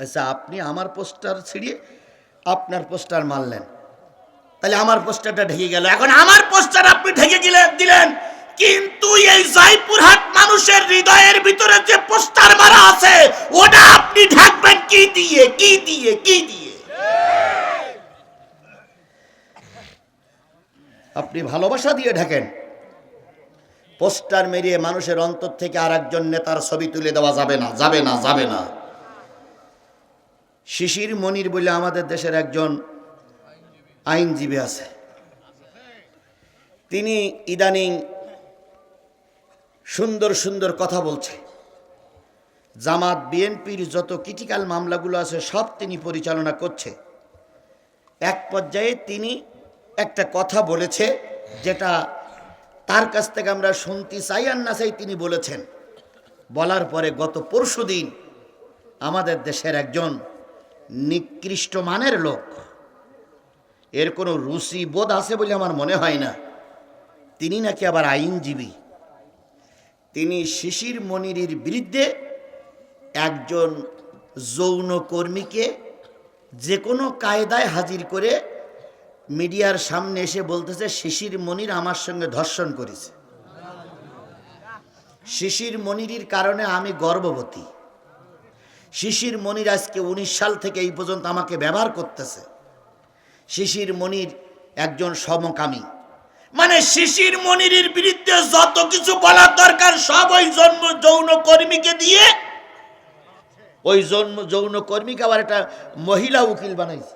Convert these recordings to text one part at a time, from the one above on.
আচ্ছা আপনি আমার পোস্টার ছিঁড়িয়ে আপনার পোস্টার মারলেন। তাহলে আমার পোস্টারটা ঢেকে গেল। এখন আমার পোস্টার আপনি ঢেকে গেলেন দিলেন। কিন্তু এই জয়পুরহাট মানুষের হৃদয়ের ভিতরে যে পোস্টার মারা আছে, ওটা আপনি ঢাকবেন কি দিয়ে? কি দিয়ে? কি দিয়ে? আপনি ভালোবাসা দিয়ে ঢাকেন। পোস্টার মেরিয়ে মানুষের অন্তর থেকে আর একজন নেতার ছবি তুলে দেওয়া যাবে না যাবে না যাবে না। শিশির মনির বলে আমাদের দেশের একজন আইনজীবী আছে। তিনি ইদানিং সুন্দর সুন্দর কথা বলছে। জামাত, বিএনপির যত ক্রিটিক্যাল মামলাগুলো আছে, সব তিনি পরিচালনা করছে। এক পর্যায়ে তিনি একটা কথা বলেছে, যেটা তার কাছ থেকে আমরা শুনতে চাই আর না চাই তিনি বলেছেন। বলার পরে গত পরশু দিন আমাদের দেশের একজন নিকৃষ্ট মানের লোক। এর কোনো রুচি বোধ আছে বলে আমার মনে হয় না। তিনি নাকি আবার আইনজীবী। তিনি শিশির মনিরের বিরুদ্ধে একজন যৌন কর্মীকে যে কোনো কায়দায় হাজির করে মিডিয়ার সামনে এসে বলতেছে, শিশির মনির আমার সঙ্গে ধর্ষণ করেছে। শিশির মনিরির কারণে আমি গর্ভবতী। শিশির মনির আজকে উনিশ সাল থেকে এই পর্যন্ত আমাকে ব্যবহার করতেছে। শিশির মনির একজন সমকামী। মানে শিশির মনিরের বিরুদ্ধে যত কিছু বলার দরকার, সব ওই জন্ম যৌন কর্মীকে দিয়ে ওই জন্ম যৌন কর্মীকে আবার একটা মহিলা উকিল বানাইছে।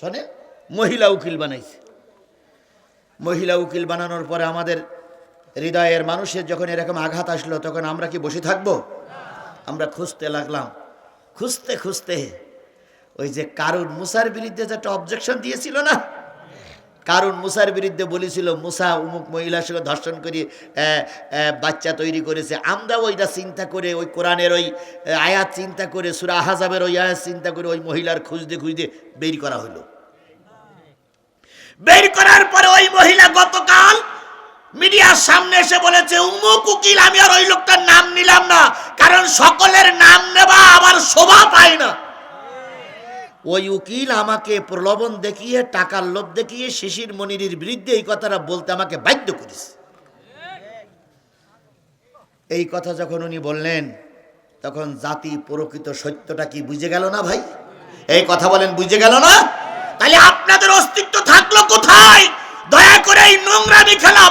শোনে? মহিলা উকিল বানাইছে। মহিলা উকিল বানানোর পরে আমাদের হৃদয়ের মানুষের যখন এরকম আঘাত আসলো, তখন আমরা কি বসে থাকব? আমরা খুঁজতে লাগলাম। খুঁজতে খুঁজতে ওই যে কারুন মুসার বিরুদ্ধে যে একটা অবজেকশন দিয়েছিল না? কারণ মুসার বিরুদ্ধে বলেছিল, মুসা, উমুক মহিলার সঙ্গে ধর্ষণ করে বাচ্চা তৈরি করেছে। আমরা ওইটা চিন্তা করে, ওই কোরআনের ওই আয়াত চিন্তা করে, সুরা আহাজাবের ওই আয়াত চিন্তা করে ওই মহিলার খুঁজতে খুঁজতে বের করা হলো। বের করার পরে ওই মহিলা গতকাল মিডিয়ার সামনে এসে বলেছে উমুক উকিল, আমি আর ওই লোকটার নাম নিলাম না। কারণ সকলের নাম নেওয়া আমার শোভা পায় না। ওই উকিল আমাকে প্রলোভন দেখিয়ে, টাকার লোভ দেখিয়ে, শিশির মনিরের বিরুদ্ধে এই কথাটা বলতে আমাকে বাধ্য করিস এই কথা যখন উনি বললেন, তখন জাতি প্রকৃত সত্যটা কি বুঝে গেল না ভাই? এই কথা বলেন, বুঝে গেল না? তাহলে আপনাদের অস্তিত্ব থাকল কোথায়? দয়া করে এই নোংরামি খেলা